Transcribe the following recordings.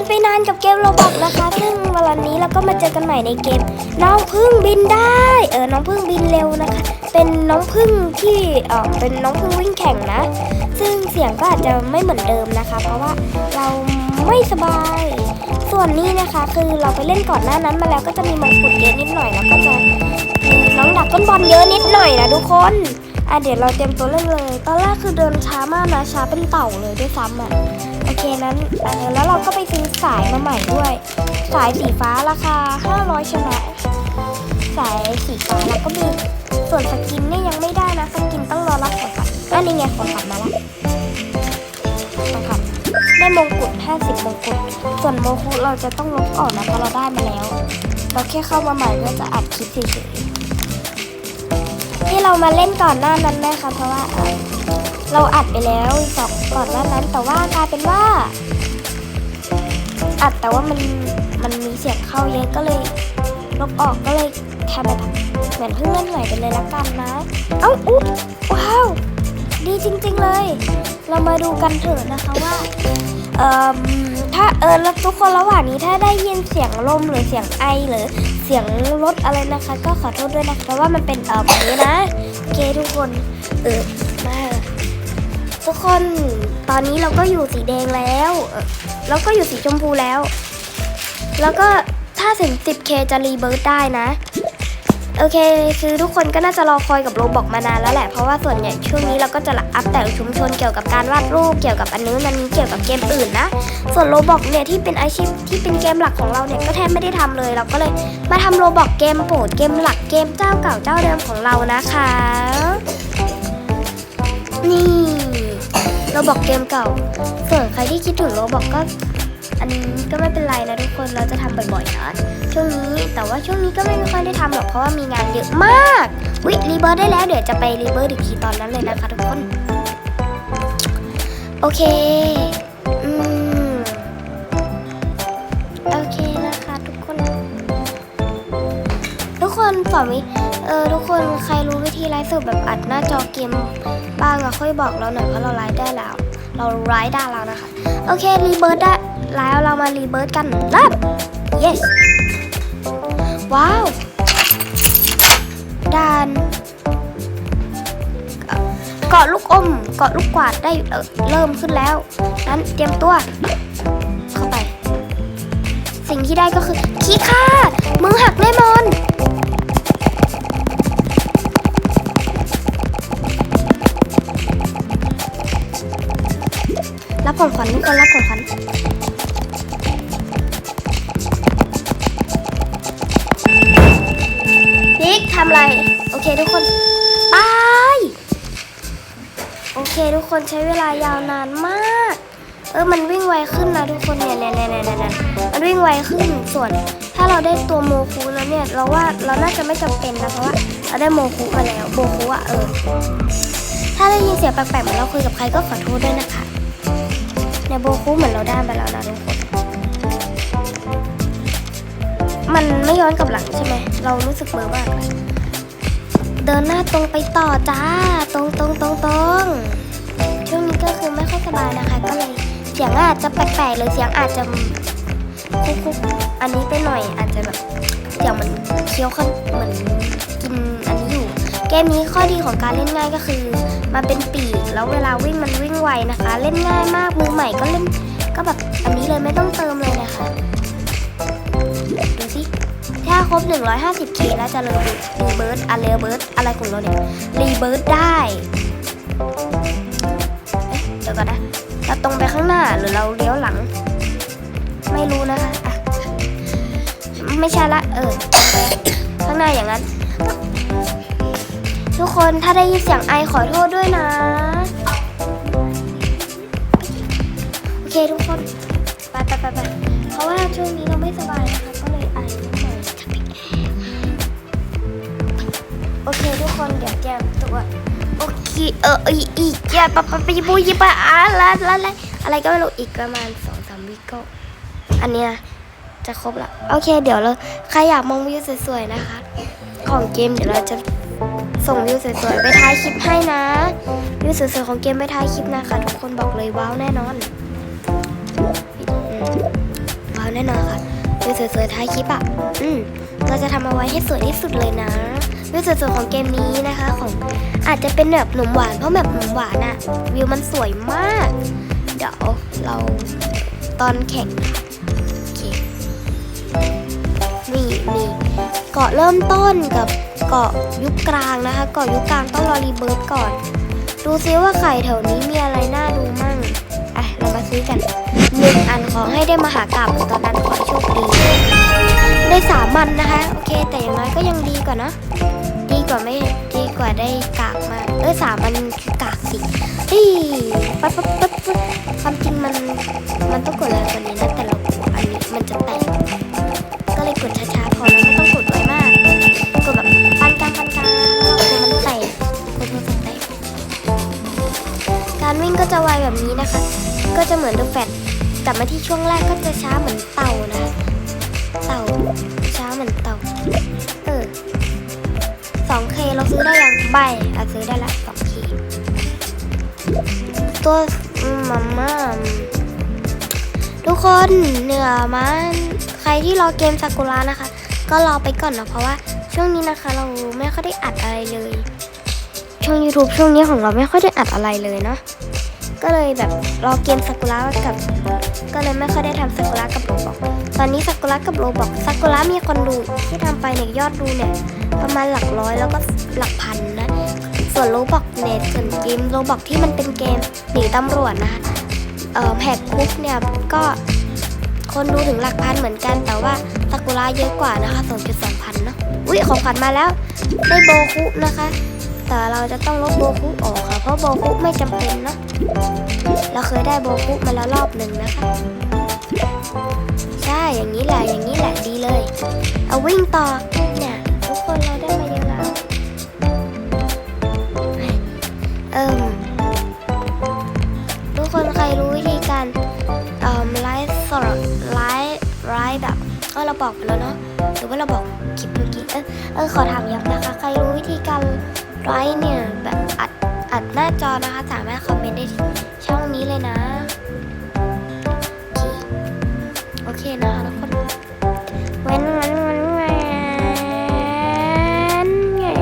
กันไปนานกับเกมโรบอกนะคะ ซึ่งวันนี้เราก็มาเจอกันใหม่ในเกม น้องพึ่งบินได้ เออ น้องพึ่งบินเร็วนะคะ เป็นน้องพึ่งที่เออเป็นน้องพึ่งวิ่งแข่งนะ ซึ่งเสียงก็อาจจะไม่เหมือนเดิมนะคะ เพราะว่าเราไม่สบาย ส่วนนี้นะคะคือเราไปเล่นก่อนหน้านั้นมาแล้วก็จะมีมังกุฎเยอะนิดหน่อยแล้วก็จะมีน้องดักก้นบอลเยอะนิดหน่อยนะทุกคนอะเดี๋ยวเราเตรียมตัวเล่นเลย ตอนแรกคือเดินช้ามากนะช้าเป็นเต่าเลยด้วยซ้ำอะ โอเคนั้นเออแล้วเราก็ไปซื้อสายมาใหม่ด้วย สายสีฟ้าราคา 500ชนะสายสีฟ้าแล้วก็มีส่วนสกินเนี่ยยังไม่ได้นะสกินต้องรอรับของขวัญอันนี้ไงของขวัญมาแล้วของขวัญได้มงกุฎ50มงกุฎส่วนโมคุเราจะต้องลบออกนะเพราะเราได้มาแล้ว เราแค่เข้ามาใหม่เพื่อจะอัดคลิปเฉยๆที่เรามาเล่นก่อนหน้านั้นนะคะเพราะว่า เราอัดไปแล้วสองก่อนหน้านั้นแต่ว่ากลายเป็นว่า อัดแต่ว่ามันมันมีเสียงเข้าเยอะก็เลยลบออกก็เลยทำแบบเหมือนเพิ่งเล่นใหม่ไปเลยละกันนะ เอ้าอุ๊บว้าว ดีจริง ๆเลย เรามาดูกันเถอะนะคะว่าเอ่อถ้าเออแล้วทุกคนระหว่างนี้ถ้าได้ยินเสียงลมหรือเสียงไอหรือเสียงรถอะไรนะคะ ก็ขอโทษด้วยนะคะเพราะว่ามันเป็นเออแบบนี้นะโอเคทุกคนเออ ทุกคนตอนนี้เราก็อยู่สีแดงแล้วแล้วก็อยู่สีชมพูแล้ว แล้วก็ถ้าถึง 10k จะรีเบิร์ตได้นะ โอเค คือทุกคนก็น่าจะรอคอยกับโรบอกมานานแล้วแหละ เพราะว่าส่วนใหญ่ช่วงนี้เราก็จะอัพแต่ชุมชนเกี่ยวกับการวาดรูปเกี่ยวกับอันนู้นอันนี้เกี่ยวกับเกมอื่นนะ ส่วนโรบอกเนี่ยที่เป็นอาชีพที่เป็นเกมหลักของเราเนี่ยก็แทบไม่ได้ทำเลย เราก็เลยมาทำโรบอกเกมโปรดเกมหลักเกมเจ้าเก่าเจ้าเดิมของเรานะคะ นี่ โรบอกเกมเก่า ส่วนใครที่คิดถึงโรบอกก็อันนี้ก็ไม่เป็นไรนะทุกคนเราจะทำบ่อยๆนะช่วงนี้แต่ว่าช่วงนี้ก็ไม่ค่อยได้ทำหรอกเพราะว่ามีงานเยอะมากวิรีเบิร์ดได้แล้วเดี๋ยวจะไปรีเบิร์ดอีกทีตอนนั้นเลยนะคะทุกคน โอเคอืมโอเคนะคะทุกคน ทุกคนสอนวิเออทุกคนใครรู้วิธีไลฟ์สดแบบอัดหน้าจอเกม บ้างอะค่อยบอกเราหน่อยเพราะเราไลฟ์ได้แล้ว เราไลฟ์ได้แล้วนะคะ โอเครีเบิร์ดได้แล้วเรามารีเบิร์ดกันรับ yes ว้าวด่านเกาะลูกอมเกาะลูกกวาดได้เออเริ่มขึ้นแล้ว นั้นเตรียมตัว เข้าไป สิ่งที่ได้ก็คือขี้ข้ามือหักแน่นอน รับของขวัญทุกคนรับของขวัญนิกทำไร โอเคทุกคนไปโอเคทุกคนใช้เวลายาวนานมาก เออมันวิ่งไวขึ้นนะทุกคนเนี่ยเนี่ยเนี่ยเนี่ยเนี่ยมันวิ่งไวขึ้นส่วน ถ้าเราได้ตัวโมคูแล้วเนี่ย เราว่าเราน่าจะไม่จำเป็นนะเพราะว่าเราได้โมคูมาแล้วโมคูอะเออถ้าได้ยินเสียงแปลกๆเหมือนเราคุยกับใครก็ขอโทษด้วยนะคะ เนี่ยโบคูเหมือนเราได้มาแล้วนะทุกคน มันไม่ย้อนกลับหลังใช่ไหม เรารู้สึกเบลอมากเลยเดินหน้าตรงไปต่อจ้า ตรงตรงตรงตรงช่วงนี้ก็คือไม่ค่อยสบายนะคะ ก็เลยเสียงอาจจะแปลกๆหรือเสียงอาจจะคุกคุกๆอันนี้ไปหน่อยอาจจะแบบเสียงเหมันเคี้ยวข้าวเหมือนกินอันนี้ เกมนี้ข้อดีของการเล่นง่ายก็คือมันเป็นปีกแล้วเวลาวิ่งมันวิ่งไวนะคะ เล่นง่ายมากมือใหม่ก็เล่นก็แบบอันนี้เลยไม่ต้องเติมเลยนะคะดูสิถ้าครบ 150k แล้วจะเลยรีเบิร์ดอะไรเบิร์ดอะไรของเราเนี่ยรีเบิร์ดได้เเดี๋ยวก่อนนะเราตรงไปข้างหน้าหรือเราเลี้ยวหลัง ไม่รู้นะคะอะไม่ใช่ละเออข้างหน้าอย่างนั้น ทุกคนถ้าได้ยินเสียงไอขอโทษด้วยนะ โอเคทุกคน ไปไปไปไปเพราะว่าช่วงนี้เราไม่สบายนะคะก็เลยไอนิดหน่อยโอเคทุกคนเดี๋ยวแจมตัวโอเคเอออีอีกอย่าปะปะปะปุยปะอะไรอะไรอะไรก็ไม่รู้อีกประมาณสองสามวิก็อันเนี้นะจะครบละโอเค เดี๋ยวเราใครอยากมองวิวสวยๆนะคะ ของเกมเดี๋ยวเราจะ ส่งวิวสวยๆไปท้ายคลิปให้นะวิวสวยๆของเกมไปท้ายคลิปนะคะทุกคนบอกเลยว้าวแน่นอนอืมแน่นอนค่ะวิวสวยๆท้ายคลิปอะอืมเราจะทำเอาไว้ให้สวยที่สุดเลยนะวิวสวยๆของเกมนี้นะคะของอาจจะเป็นแบบหนุ่มหวานเพราะแบบหนุ่มหวานอะวิวมันสวยมาก เดี๋ยวเราตอนแข่งโอเคนี่มีเกาะเริ่มต้นกับ เกาะยุคกลางนะคะ เกาะยุคกลางต้องรอรีเบิร์ตก่อน ดูซิว่าไข่แถวนี้มีอะไรน่าดูมั่งอะเรามาซื้อกันหนึ่งอันขอให้ได้มหากราบตอนนั้นขอให้โชคดี ได้สามมันนะคะ โอเค แต่อย่างน้อยก็ยังดีกว่าเนะดีกว่าไม่ดีกว่าได้กากมาเอ้ยสามมันคือกากสิเฮ้ยปั๊บปั๊บปั๊บปั๊บความจริงมันมันต้องกดแรงกว่านี้นะแต่เราอันนี้มันจะแตก จะไวแบบนี้นะคะ ก็จะเหมือนเดอะแฟตกลับมาที่ช่วงแรกก็จะช้าเหมือนเต่านะ เต่าช้าเหมือนเต่า เออ 2K เราซื้อได้ยังใบอะซื้อได้ละ 2K ตัวอืมมาม่าทุกคนเหนือมันใครที่รอเกมซากุระนะคะ ก็รอไปก่อนนะเพราะว่าช่วงนี้นะคะ เราไม่ค่อยได้อัดอะไรเลย ช่อง YouTube ช่วงนี้ของเราไม่ค่อยได้อัดอะไรเลยเนาะ ก็เลยแบบรอเกมซากุระกับ ก็เลยไม่ค่อยได้ทำซากุระกับโรบอกตอนนี้ซากุระกับโรบอกซากุระมีคนดูที่ทำไปเนี่ยยอดดูเนี่ยประมาณหลักร้อยแล้วก็หลักพันนะ ส่วนโรบอกเนี่ยส่วนเกมโรบอกที่มันเป็นเกมหนีตำรวจนะคะเอ่อแหกคุกเนี่ยก็คนดูถึงหลักพันเหมือนกันแต่ว่าซากุระเยอะกว่านะคะ2.2พันเนาะ อุ้ยของขวัญมาแล้ว ได้โบคุนะคะ แต่เราจะต้องลบโบคุออกค่ะ เพราะโบคุไม่จำเป็นเนาะเราเคยได้โบคุมาแล้วรอบหนึ่งนะคะใช่อย่างนี้แหละอย่างนี้แหละดีเลย เอาวิ่งต่อเนี่ยทุกคนเราได้มาเยอะแล้วเอิ่มทุกคนใครรู้วิธีการเอ่อไลฟ์สดไลฟ์ไลฟ์แบบก็เราบอกไปแล้วเนาะหรือว่าเราบอกคลิปเมื่อกี้เออเออขอถามย้ำนะคะ ใครรู้วิธีการ ไลฟ์เนี่ยแบบอัดอัดหน้าจอนะคะ สามารถคอมเมนต์ได้ที่ช่องนี้เลยนะ โอเคนะคะทุกคนเว้นเว้นเว้นเว้นเว้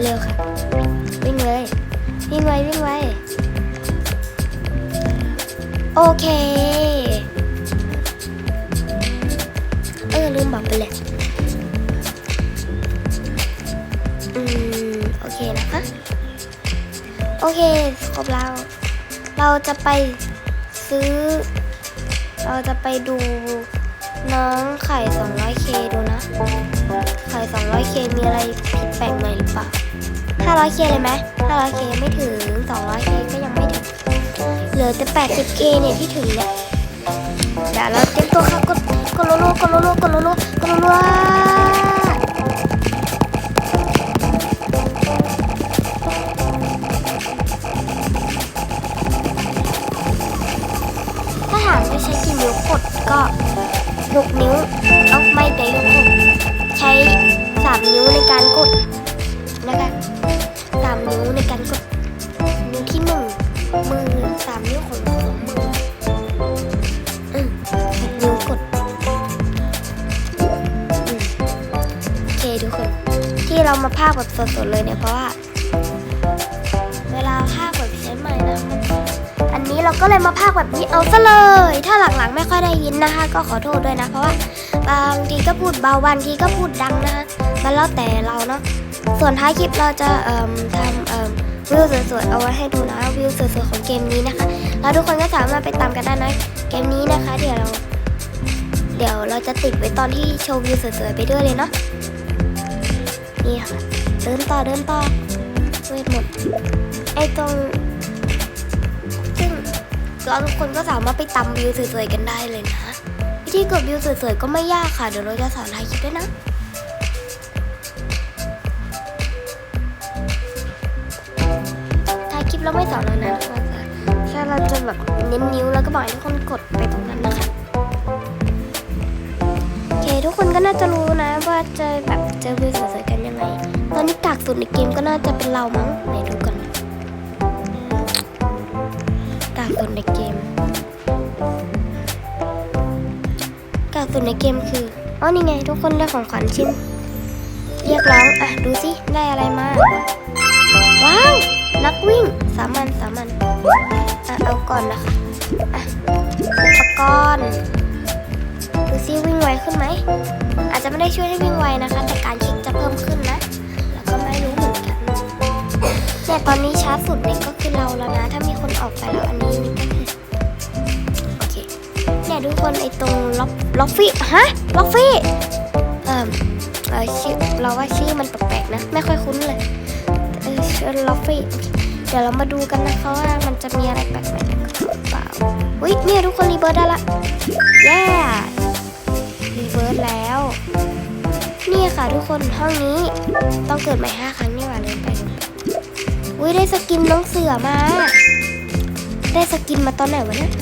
นเร็วๆค่ะ วิ่งเลย วิ่งไววิ่งไวโอเค เคครบแล้ว เราจะไปซื้อ เราจะไปดูน้องไข่ 200k ดูนะ ไข่ 200k มีอะไรผิดแปลกใหม่หรือเปล่า 500k เลยไหม 500k ไม่ถึง 200k ก็ยังไม่ถึง เหลือแต่ 80k เนี่ยที่ถึงเนี่ยเดี๋ยวเราเตรียมตัวค่ะกดกดโลโลกดโลโลกดโลโลกดโลโล กี่นิ้วกดก็หกนิ้วเอาไม่แต่ยกหกใช้สามนิ้วในการกดนะคะสามนิ้วในการกดนิ้วที่หนึ่งมือสามนิ้วของสองมืออืมหกนิ้วกดโอเคทุกคน ที่เรามาพากแบบสดๆเลยเนี่ยเพราะว่า เราก็เลยมาพากแบบนี้เอาซะเลย ถ้าหลังๆไม่ค่อยได้ยินนะคะ ก็ขอโทษด้วยนะ เพราะว่าบางทีก็พูดเบาบางทีก็พูดดังนะคะมันแล้วแต่เราเนาะส่วนท้ายคลิปเราจะเอ่มทำเอ่มวิวสวยๆเอาไว้ให้ดูนะวิวสวยๆของเกมนี้นะคะแล้วทุกคนก็สามารถไปตามกันได้นะเกมนี้นะคะ เดี๋ยวเรา เดี๋ยวเราจะติดไว้ตอนที่โชว์วิวสวยๆไปด้วยเลยเนาะนี่ค่ะเดินต่อเดินต่อเวทหมดไอ้ตรง เราทุกคนก็สามารถไปตามวิวสวยๆกันได้เลยนะ วิธีกดวิวสวยๆก็ไม่ยากค่ะ เดี๋ยวเราจะสอนทายคลิปด้วยนะทายคลิปเราไม่สอนแล้วนะทุกคนแค่เราจะแบบเน้นนิ้วแล้วก็บอกให้ทุกคนกดไปตรงนั้นนะคะโอเคทุกคนก็น่าจะรู้นะว่าจะแบบเจอวิวสวยๆกันยังไงตอนนี้กากสุดในเกมก็น่าจะเป็นเรามั้งไหนดูกัน กากสุดในเกม การสุดในเกมคืออ๋อนี่ไง ทุกคนได้ของขวัญชิ้น เรียกร้อง อะ ดูสิ ได้อะไรมา ว้าว นักวิ่ง สามัญสามัญอะ เอาก่อนนะคะอะอุปกรณ์ดูซิวิ่งไวขึ้นไหม อาจจะไม่ได้ช่วยให้วิ่งไวนะคะ แต่การคลิกจะเพิ่มขึ้นนะ เนี่ยตอนนี้ช้าสุดเนี่ยก็คือเราแล้วนะ ถ้ามีคนออกไปแล้วอันนี้นี่ก็คือโอเคเนี่ยทุกคนไอ้ตรงล็อกล็อกฟี่ฮะล็อกฟี่เอ่อเออชื่อเราว่าชื่อมันแปลกๆนะ ไม่ค่อยคุ้นเลยเออชื่อล็อกฟี่เคเดี๋ยวเรามาดูกันนะคะว่ามันจะมีอะไรแปลกๆหรือเปล่าอุ้ยเนี่ยทุกคนรีเบิร์ดได้ละแย่รีเบิร์ดแล้วนี่ค่ะทุกคนห้องนี้ต้องเกิดใหม่ห้าครั้งนี่หว่าเลยไป อุ้ยได้สกินน้องเสือมา ได้สกินมาตอนไหนวะเนี่ย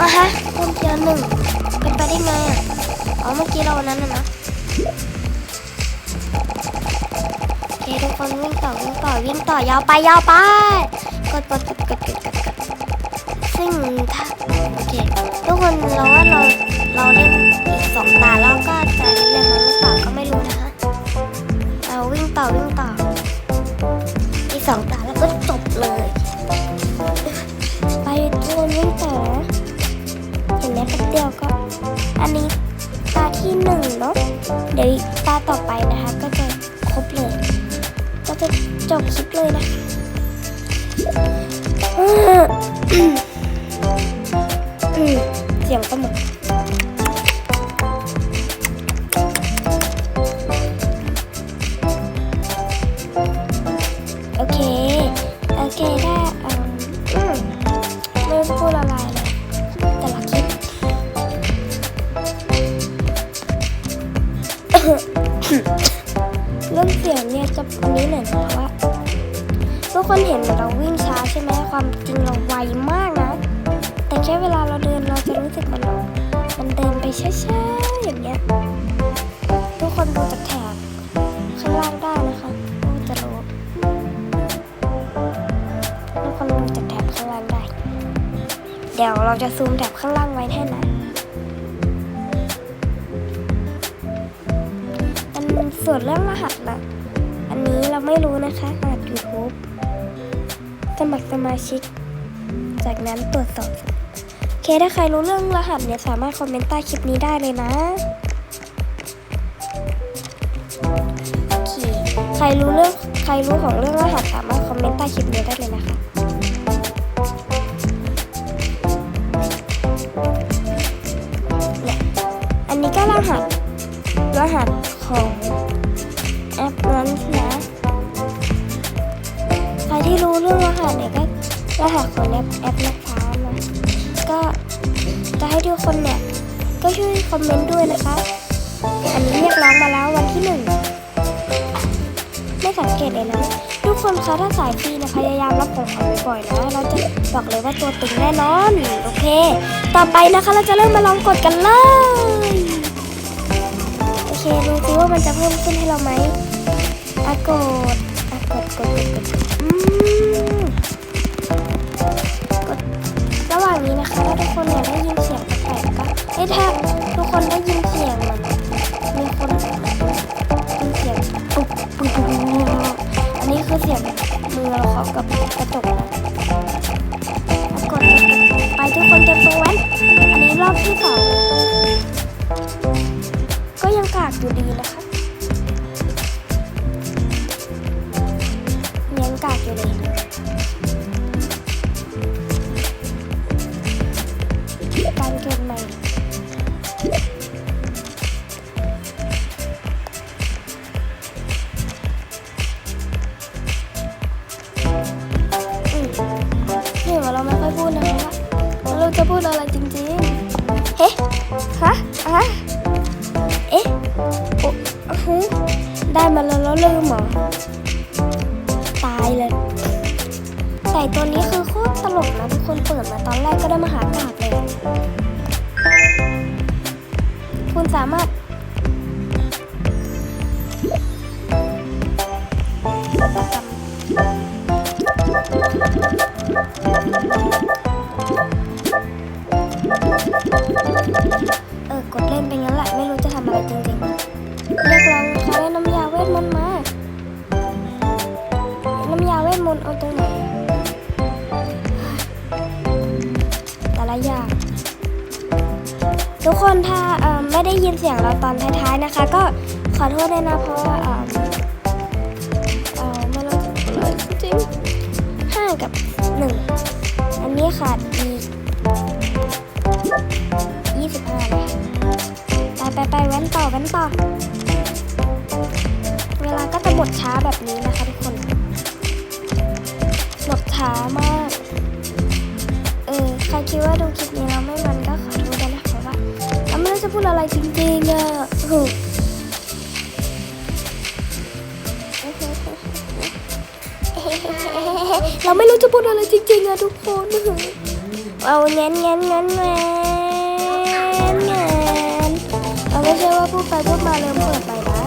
อะฮะเพิ่มเทียร์หนึ่งเป็นไปได้ไงอะอ๋อเมื่อกี้เราอันนั้นนะนะโอเคทุกคนวิ่งต่อวิ่งต่อวิ่งต่อยาวไปยาวไปกดกดกดกดกดกดกดซึ่งถ้าโอเคทุกคนเราว่าเราเราเล่นอีกสองตาแล้วก็จะเรียนมาหรือเปล่าก็ไม่รู้นะคะเราวิ่งต่อวิ่งต่อ สองตาแล้วก็จบเลย ไปทุกคนวิ่งต่อเห็นไหมแป๊บเดียวก็ อันนี้ตาที่หนึ่งเนาะเดี๋ยวตาต่อไปนะคะ ก็จะครบเลย ก็จะจบคลิปเลยนะอืมอืมเสียงก็หมด ช้าๆอย่างเงี้ยทุกคนดูจากแถบข้างล่างได้นะคะก็จะรู้ทุกคนดูจากแถบข้างล่างได้ เดี๋ยวเราจะซูมแถบข้างล่างไว้ให้นะอันส่วนเรื่องรหัสล่ะอันนี้เราไม่รู้นะคะรหัส YouTube สมัครสมาชิก จากนั้นตรวจสอบโอ เคถ้าใครรู้เรื่องรหัสเนี่ยสามารถคอมเมนต์ใต้คลิปนี้ได้เลยนะโอเคใครรู้เรื่องใครรู้ของเรื่องรหัสสามารถคอมเมนต์ใต้คลิปนี้ได้เลยนะคะเนี่ยอันนี้ก็รหัสรหัสของแอปนั้นนะใครที่รู้เรื่องรหัสเนี่ยก็รหัสของแอปแอปนะคะน จะให้ทุกคนเนี่ยก็ช่วยคอมเมนต์ด้วยนะคะ อันนี้เรียกร้องมาแล้ววันที่หนึ่งไม่สังเกตเลยนะ ทุกคนคะถ้าสายฟรีนะพยายามรับของขวัญบ่อยๆนะ เราจะบอกเลยว่าตัวตึงแน่นอน โอเค ต่อไปนะคะเราจะเริ่มมาลองกดกันเลยโอเคดูซิว่ามันจะเพิ่มขึ้นให้เราไหมอากดอากดกดกดกดระหว่างนี้นะคะทุกคนเนี่ยได้ยินเสียง แปลกๆก็เอ้ยถ้าทุกคนได้ยินเสียง ฮึได้มาแล้วแล้วลืมเหรอ ตายเลย แต่ตัวนี้คือโคตรตลกนะทุกคนเปิดมาตอนแรกก็ได้มาหากาบเลย คุณสามารถ เสียงเราตอนท้ายๆนะคะ ก็ขอโทษด้วยนะเพราะว่า ไม่รู้จริงๆอะทุกคนเอาเงี้ยเงี้ยเงี้ยเงี้ยเงี้ยเราไม่ใช่ว่าพูดไปพูดมาเริ่มเปิดไปนะ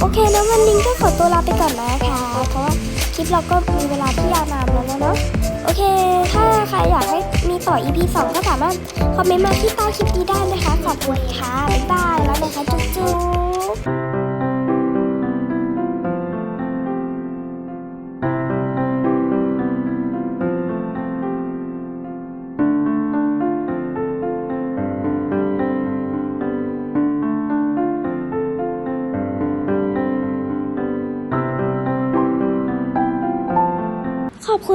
โอเคนะวันนี้ก็ขอตัวลาไปก่อนนะคะเพราะว่าคลิปเราก็มีเวลาที่ยาวนานแล้วเนาะโอเค ถ้าใครอยากให้มีต่อ EP 2 ก็สามารถคอมเมนต์มาที่ใต้คลิปนี้ได้นะคะ ขอบคุณค่ะ บ๊ายบาย แล้วนะคะ จุ๊จุ๊บ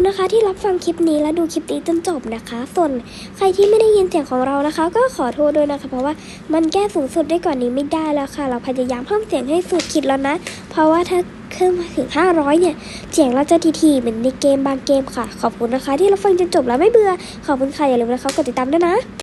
นะคะ ที่รับฟังคลิปนี้และดูคลิปนี้จนจบนะคะ ส่วนใครที่ไม่ได้ยินเสียงของเรานะคะ ก็ขอโทษด้วยนะคะ เพราะว่ามันแก้สูงสุดได้กว่านนี้ไม่ได้แล้วค่ะ เราพยายามเพิ่มเสียงให้สุดขีดแล้วนะ เพราะว่าถ้าขึ้นมาถึง 500 เนี่ย เสียงเราจะทีๆเหมือนในเกมบางเกมค่ะ ขอบคุณนะคะ ที่รับฟังจนจบแล้วไม่เบื่อ ขอบคุณค่ะอย่าลืมนะคะกดติดตามด้วยนะ